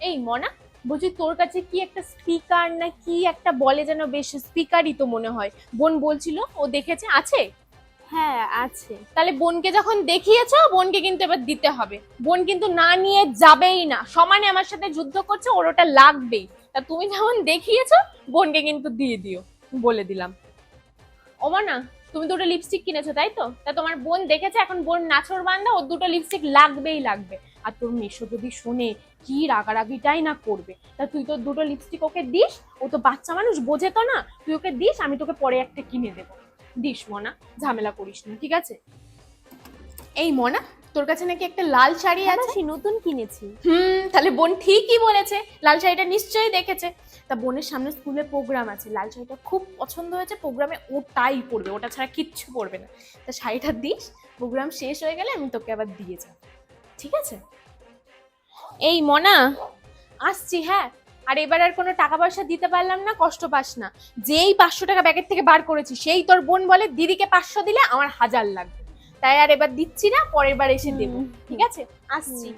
এই মনা বলছি তোর কাছে কি একটা স্পিকার না কি একটা বলে যেন বেশ স্পিকারই তো মনে হয়? বোন বলছিল ও দেখেছে আছে? হ্যাঁ আছে। তাহলে বোনকে যখন দেখিয়েছো বোনকে কিন্তু এবার দিতে হবে। বোন কিন্তু না নিয়ে যাবেই না। সমানে আমার সাথে যুদ্ধ করছে ওর ওটা লাগবেই। তা তুমি যখন দেখিয়েছো বোনকে কিন্তু দিয়ে দিও। বলে দিলাম। ওমা না তুমি দুটো লিপস্টিক কিনেছো তাই তো? তা তোমার বোন দেখেছে এখন বোন নাচর বান্ধা ওর দুটো লিপস্টিক লাগবেই লাগবে। আর তোর মেশো যদি শোনে কি রাগারাগিটাই না করবে তা তুই তো দুটো লিপস্টিক ওকে দিস ও তো বাচ্চা মানুষ বোঝে তো না তুই ওকে দিস আমি তোকে পরে একটা কিনে দেবো। দিস মনা ঝামেলা করিস না ঠিক আছে? এই মনা তোর কাছে নাকি একটা লাল শাড়ি আছে? নতুন কিনেছি। হুম তাহলে বোন ঠিকই বলেছে লাল শাড়িটা নিশ্চয়ই দেখেছে। তা বোনের সামনে স্কুলে প্রোগ্রাম আছে লাল শাড়িটা খুব পছন্দ হয়েছে প্রোগ্রামে ওটাই পড়বে ওটা ছাড়া কিচ্ছু পরবে না। তা শাড়িটা দিস প্রোগ্রাম শেষ হয়ে গেলে আমি তোকে আবার দিয়ে যাব। ঠিক আছে? এই মনা আসছি হ্যাঁ। আর এবার আর কোনো টাকা পয়সা দিতে পারলাম না কষ্ট পাস না। যেই পাঁচশো টাকা ব্যাগের থেকে বার করেছি সেই তোর বোন বলে দিদিকে পাঁচশো দিলে আমার হাজার লাগবে। তাই আর এবার দিচ্ছি না পরের বার এসে দেবো। ঠিক আছে? আসছি।